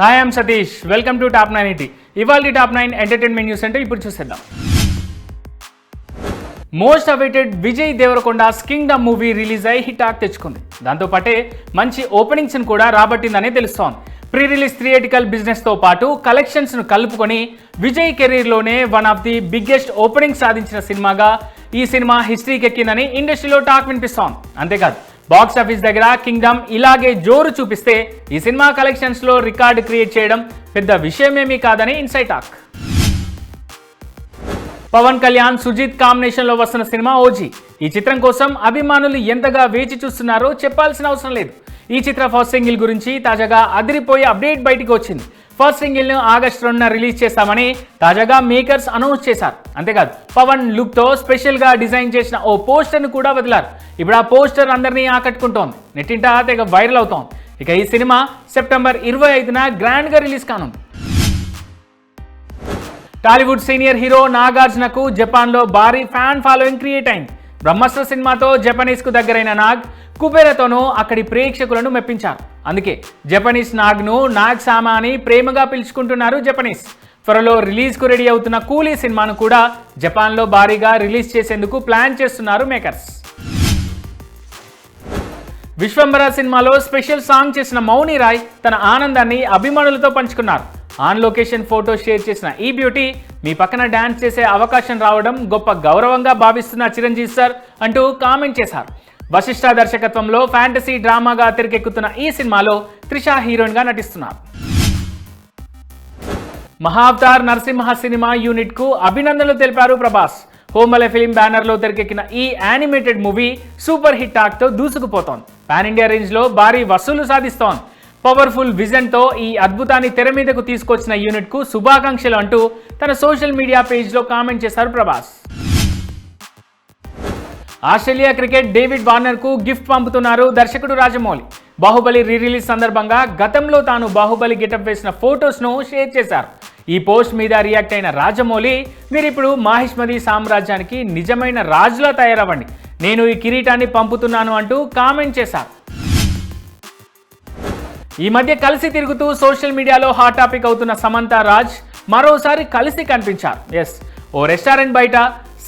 Hi I'm Satish welcome to top nine eighty ఇవాళ top nine entertainment news అంటే ఇప్పుడు చూసేద్దాం. Most awaited Vijay Deverakonda kingdom movie release అయి hit ఆక్ తెచ్చుకుంది. దాంతోపాటే మంచి ఓపెనింగ్స్ని కూడా రాబట్టిందనే తెలుస్తోంది. ప్రీ రిలీజ్ థియేటికల్ బిజినెస్తో పాటు కలెక్షన్స్ను కలుపుకొని Vijay కెరీర్లోనే one of the biggest opening సాధించిన సినిమాగా ఈ సినిమా హిస్టరీకి ఎక్కిందని ఇండస్ట్రీలో టాక్ వినిపిస్తోంది. అంతేకాదు బాక్స్ ఆఫీస్ దగ్గర కింగ్డమ్ ఇలాగే జోరు చూపిస్తే ఈ సినిమా కలెక్షన్స్లో రికార్డు క్రియేట్ చేయడం పెద్ద విషయమేమీ కాదని ఇన్సైట్ టాక్ పవన్ కళ్యాణ్ సుజిత్ కాంబినేషన్లో వస్తున్న సినిమా ఓజీ. ఈ చిత్రం కోసం అభిమానులు ఎంతగా వేచి చూస్తున్నారో చెప్పాల్సిన అవసరం లేదు. ఈ చిత్ర ఫస్ట్ సింగిల్ గురించి తాజాగా అదిరిపోయే అప్డేట్ బయటికి వచ్చింది. ఫస్ట్ సింగిల్ను ఆగస్ట్ రెండున రిలీజ్ చేస్తామని తాజాగా మేకర్స్ అనౌన్స్ చేశారు. అంతేకాదు పవన్ లుక్తో స్పెషల్గా డిజైన్ చేసిన ఓ పోస్టర్ను కూడా వదిలారు. ఇప్పుడు ఆ పోస్టర్ అందరినీ ఆకట్టుకుంటోంది. నెట్టింట తెగ వైరల్ అవుతోంది. ఇక ఈ సినిమా సెప్టెంబర్ ఇరవై ఐదున గ్రాండ్గా రిలీజ్ కానుంది. టాలీవుడ్ సీనియర్ హీరో నాగార్జునకు జపాన్లో భారీ ఫ్యాన్ ఫాలోయింగ్ క్రియేట్ అయింది. బ్రహ్మస్త్ర సినిమాతో జపనీస్కు దగ్గరైన నాగ్ కుబేరతోనూ అక్కడి ప్రేక్షకులను మెప్పించారు. అందుకే జపనీస్ నాగ్ను నాగ్ సామా అని ప్రేమగా పిలుచుకుంటున్నారు జపనీస్. త్వరలో రిలీజ్కు రెడీ అవుతున్న కూలీ సినిమాను కూడా జపాన్లో భారీగా రిలీజ్ చేసేందుకు ప్లాన్ చేస్తున్నారు మేకర్స్. విశ్వంబర సినిమాలో స్పెషల్ సాంగ్ చేసిన మౌని రాయ్ తన ఆనందాన్ని అభిమానులతో పంచుకున్నారు. ఆన్ లొకేషన్ ఫోటో షేర్ చేసిన ఈ బ్యూటీ మీ పక్కన డ్యాన్స్ చేసే అవకాశం రావడం గొప్ప గౌరవంగా భావిస్తున్న చిరంజీవి సార్ అంటూ కామెంట్ చేశారు. వశిష్ఠ దర్శకత్వంలో ఫ్యాంటసీ డ్రామాగా తెరకెక్కుతున్న ఈ సినిమాలో త్రిష హీరోయిన్గా నటిస్తున్నారు. మహావతార్ నరసింహ సినిమా యూనిట్కు అభినందనలు తెలిపారు ప్రభాస్. హోమల ఫిలిం బ్యానర్లో తెరకెక్కిన ఈ యానిమేటెడ్ మూవీ సూపర్ హిట్ టాక్తో దూసుకుపోతోంది. పాన్ ఇండియా రేంజ్లో భారీ వసూలు సాధిస్తోంది. పవర్ఫుల్ విజన్తో ఈ అద్భుతాన్ని తెర మీదకు తీసుకొచ్చిన యూనిట్కు శుభాకాంక్షలు అంటూ తన సోషల్ మీడియా పేజ్లో కామెంట్ చేశారు ప్రభాస్. ఆస్ట్రేలియా క్రికెట్ డేవిడ్ వార్నర్కు గిఫ్ట్ పంపుతున్నారు దర్శకుడు రాజమౌళి. బాహుబలి రీ రిలీజ్ సందర్భంగా గతంలో తాను బాహుబలి గెటప్ వేసిన ఫొటోస్ను షేర్ చేశారు. ఈ పోస్ట్ మీద రియాక్ట్ అయిన రాజమౌళి మీరు ఇప్పుడు సామ్రాజ్యానికి నిజమైన రాజులా తయారవ్వండి. నేను ఈ కిరీటాన్ని పంపుతున్నాను అంటూ కామెంట్ చేశారు. ఈ మధ్య కలిసి తిరుగుతూ సోషల్ మీడియాలో హాట్ టాపిక్ అవుతున్న సమంత రాజ్ మరోసారి కలిసి కనిపించారు. ఎస్ ఓ రెస్టారెంట్ బయట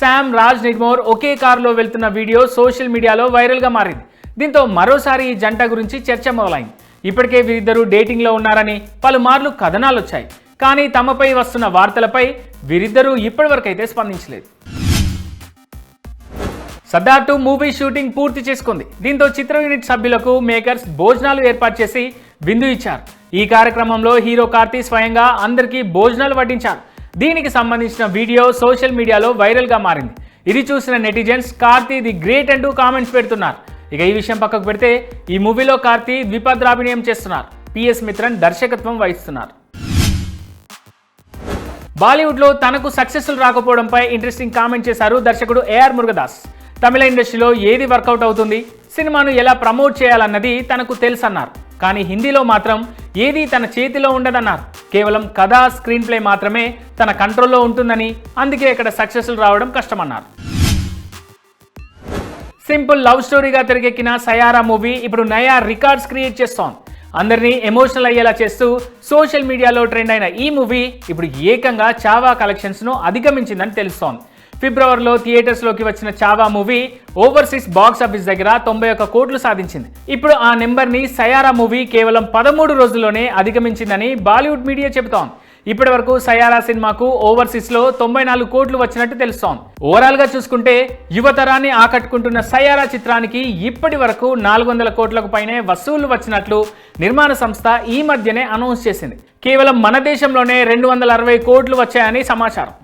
శామ్ రాజ్ నిగ్మోర్ ఒకే కారులో వెళ్తున్న వీడియో సోషల్ మీడియాలో వైరల్గా మారింది. దీంతో మరోసారి ఈ జంట గురించి చర్చ మొదలైంది. ఇప్పటికే వీరిద్దరూ డేటింగ్లో ఉన్నారని పలుమార్లు కథనాలు వచ్చాయి కానీ తమపై వస్తున్న వార్తలపై వీరిద్దరూ ఇప్పటివరకైతే స్పందించలేదు. సర్దార్ టూ మూవీ షూటింగ్ పూర్తి చేసుకుంది. దీంతో చిత్ర యూనిట్ సభ్యులకు మేకర్స్ భోజనాలు ఏర్పాటు చేసి విందు ఇచ్చారు. ఈ కార్యక్రమంలో హీరో కార్తీ స్వయంగా అందరికీ భోజనాలు వడ్డించారు. దీనికి సంబంధించిన వీడియో సోషల్ మీడియాలో వైరల్గా మారింది. ఇది చూసిన నెటిజన్స్ కార్తీ ది గ్రేట్ అంటూ కామెంట్స్ పెడుతున్నారు. ఇక ఈ విషయం పక్కకు పెడితే ఈ మూవీలో కార్తీ ద్విపద్రాభినయం చేస్తున్నారు. పిఎస్ మిత్రన్ దర్శకత్వం వహిస్తున్నారు. బాలీవుడ్లో తనకు సక్సెస్ఫుల్ రాకపోవడంపై ఇంట్రెస్టింగ్ కామెంట్ చేశారు దర్శకుడు ఏఆర్ మురుగదాస్. తమిళ ఇండస్ట్రీలో ఏది వర్కౌట్ అవుతుంది సినిమాను ఎలా ప్రమోట్ చేయాలన్నది తనకు తెలుసన్నారు. కానీ హిందీలో మాత్రం ఏది తన చేతిలో ఉండదన్నారు. కేవలం కథ స్క్రీన్ ప్లే మాత్రమే తన కంట్రోల్లో ఉంటుందని అందుకే ఇక్కడ సక్సెస్ఫుల్ రావడం కష్టమన్నారు. సింపుల్ లవ్ స్టోరీగా తెరకెక్కిన సయారా మూవీ ఇప్పుడు నయా రికార్డ్స్ క్రియేట్ చేస్తోంది. అందరినీ ఎమోషనల్ అయ్యేలా చేస్తూ సోషల్ మీడియాలో ట్రెండ్ అయిన ఈ మూవీ ఇప్పుడు ఏకంగా చావా కలెక్షన్స్ను అధిగమించిందని తెలుస్తోంది. ఫిబ్రవరిలో థియేటర్స్లోకి వచ్చిన Chhaava movie overseas box office దగ్గర తొంభై ఒక్క కోట్లు సాధించింది. ఇప్పుడు ఆ నెంబర్ని సయారా మూవీ కేవలం పదమూడు రోజుల్లోనే అధిగమించిందని బాలీవుడ్ మీడియా చెబుతోంది. ఇప్పటి వరకు సయారా సినిమాకు ఓవర్సీస్లో తొంభై నాలుగు కోట్లు వచ్చినట్టు తెలుస్తోంది. ఓవరాల్గా చూసుకుంటే యువతరాన్ని ఆకట్టుకుంటున్న సయారా చిత్రానికి ఇప్పటి వరకు నాలుగు వందల కోట్లకు పైనే వసూళ్ళు వచ్చినట్లు నిర్మాణ సంస్థ ఈ మధ్యనే అనౌన్స్ చేసింది. కేవలం మన దేశంలోనే రెండు వందల అరవై కోట్లు వచ్చాయని సమాచారం.